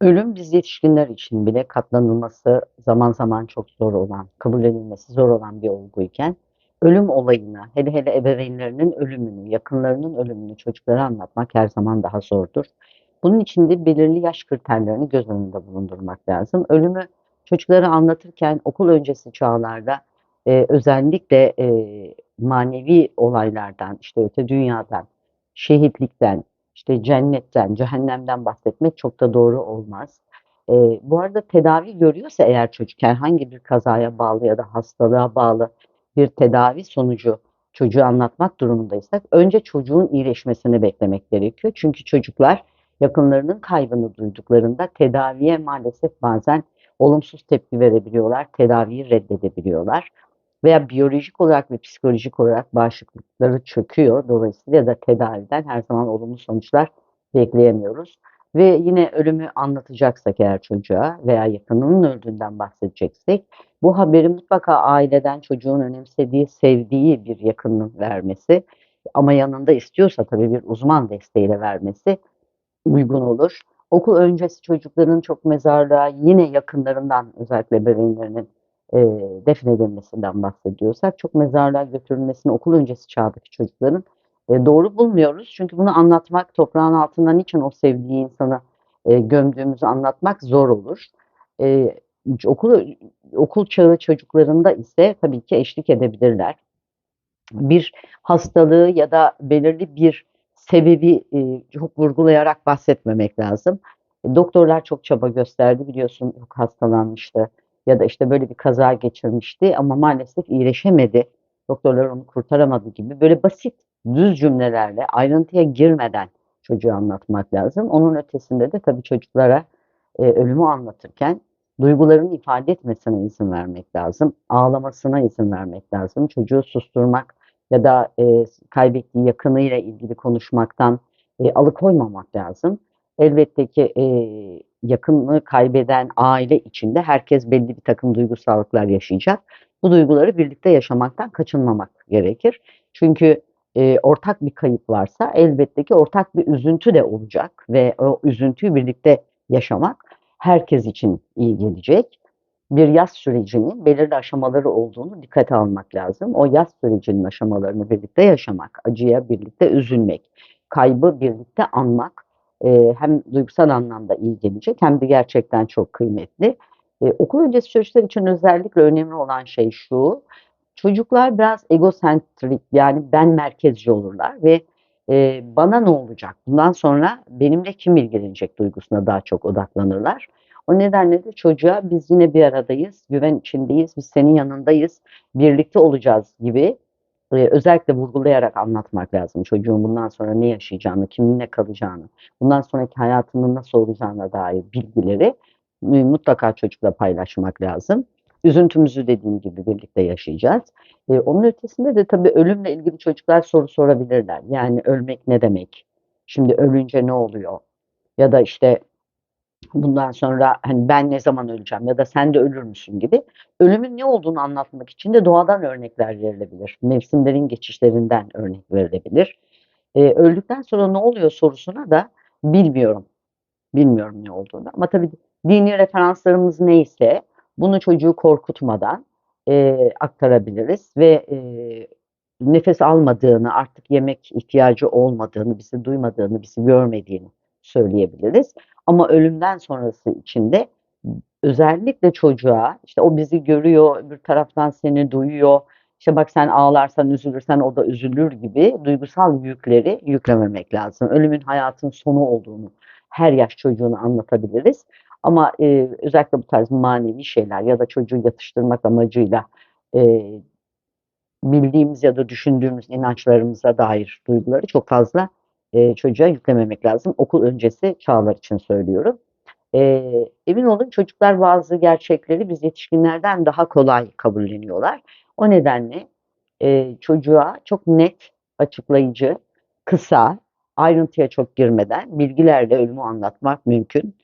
Ölüm biz yetişkinler için bile katlanılması zaman zaman çok zor olan, kabullenilmesi zor olan bir olguyken ölüm olayını, hele hele ebeveynlerinin ölümünü, yakınlarının ölümünü çocuklara anlatmak her zaman daha zordur. Bunun için de belirli yaş kriterlerini göz önünde bulundurmak lazım. Ölümü çocuklara anlatırken okul öncesi çağlarda e, özellikle e, manevi olaylardan, işte öte dünyadan, şehitlikten, işte cennetten, cehennemden bahsetmek çok da doğru olmaz. Eee, bu arada tedavi görüyorsa eğer çocuk herhangi bir kazaya bağlı ya da hastalığa bağlı bir tedavi sonucu çocuğa anlatmak durumundaysak önce çocuğun iyileşmesini beklemek gerekiyor. Çünkü çocuklar yakınlarının kaybını duyduklarında tedaviye maalesef bazen olumsuz tepki verebiliyorlar, tedaviyi reddedebiliyorlar veya biyolojik olarak ve psikolojik olarak bağışıklıkları çöküyor. Dolayısıyla da tedaviden her zaman olumlu sonuçlar bekleyemiyoruz. Ve yine ölümü anlatacaksak eğer çocuğa veya yakınının öldüğünden bahsedeceksek bu haberi mutlaka aileden çocuğun önemsediği, sevdiği bir yakının vermesi ama yanında istiyorsa tabii bir uzman desteğiyle vermesi uygun olur. Okul öncesi çocukların çok mezarlığa yine yakınlarından özellikle ebeveynlerinin eee defnedilmesinden bahsediyorsak çok mezarlığa götürülmesini okul öncesi çağdaki çocukların e, doğru bulmuyoruz. Çünkü bunu anlatmak, toprağın altında niçin o sevdiği insanı e, gömdüğümüzü anlatmak zor olur. E, okul okul çağı çocuklarında ise tabii ki eşlik edebilirler. Bir hastalığı ya da belirli bir sebebi e, çok vurgulayarak bahsetmemek lazım. E, doktorlar çok çaba gösterdi biliyorsun çok hastalanmıştı ya da işte böyle bir kaza geçirmişti ama maalesef iyileşemedi. Doktorlar onu kurtaramadı gibi böyle basit düz cümlelerle ayrıntıya girmeden çocuğu anlatmak lazım. Onun ötesinde de tabii çocuklara e, ölümü anlatırken duygularını ifade etmesine izin vermek lazım. Ağlamasına izin vermek lazım. Çocuğu susturmak ya da e, kaybettiği yakınıyla ilgili konuşmaktan e, alıkoymamak lazım. Elbette ki e, yakınını kaybeden aile içinde herkes belli bir takım duygusallıklar yaşayacak. Bu duyguları birlikte yaşamaktan kaçınmamak gerekir. Çünkü e, ortak bir kayıp varsa elbette ki ortak bir üzüntü de olacak ve o üzüntüyü birlikte yaşamak herkes için iyi gelecek. Bir yaz sürecinin belirli aşamaları olduğunu dikkate almak lazım. O yaz sürecinin aşamalarını birlikte yaşamak, acıya birlikte üzülmek, kaybı birlikte anmak e, hem duygusal anlamda iyi gelecek hem de gerçekten çok kıymetli. E, okul öncesi çocuklar için özellikle önemli olan şey şu, çocuklar biraz egosentrik yani ben merkezci olurlar ve e, bana ne olacak, bundan sonra benimle kim ilgilenecek duygusuna daha çok odaklanırlar. O nedenle de çocuğa biz yine bir aradayız, güven içindeyiz, biz senin yanındayız, birlikte olacağız gibi özellikle vurgulayarak anlatmak lazım. Çocuğun bundan sonra ne yaşayacağını, kiminle kalacağını, bundan sonraki hayatının nasıl olacağına dair bilgileri mutlaka çocukla paylaşmak lazım. Üzüntümüzü dediğim gibi birlikte yaşayacağız. E, onun ötesinde de tabii ölümle ilgili çocuklar soru sorabilirler. Yani ölmek ne demek? Şimdi ölünce ne oluyor? Ya da işte bundan sonra hani ben ne zaman öleceğim ya da sen de ölür müsün gibi ölümün ne olduğunu anlatmak için de doğadan örnekler verilebilir. Mevsimlerin geçişlerinden örnek verilebilir. Ee, öldükten sonra ne oluyor sorusuna da bilmiyorum. Bilmiyorum ne olduğunu. Ama tabii dini referanslarımız neyse bunu çocuğu korkutmadan e, aktarabiliriz ve e, nefes almadığını, artık yemek ihtiyacı olmadığını, bizi duymadığını, bizi görmediğini söyleyebiliriz. Ama ölümden sonrası için de özellikle çocuğa işte o bizi görüyor, bir taraftan seni duyuyor. İşte bak sen ağlarsan, üzülürsen o da üzülür gibi duygusal yükleri yüklememek lazım. Ölümün hayatın sonu olduğunu her yaş çocuğuna anlatabiliriz. Ama e, özellikle bu tarz manevi şeyler ya da çocuğu yatıştırmak amacıyla e, bildiğimiz ya da düşündüğümüz inançlarımıza dair duyguları çok fazla e, çocuğa yüklememek lazım. Okul öncesi çağlar için söylüyorum. E, emin olun çocuklar bazı gerçekleri biz yetişkinlerden daha kolay kabulleniyorlar. O nedenle e, çocuğa çok net, açıklayıcı, kısa, ayrıntıya çok girmeden bilgilerle ölümü anlatmak mümkün.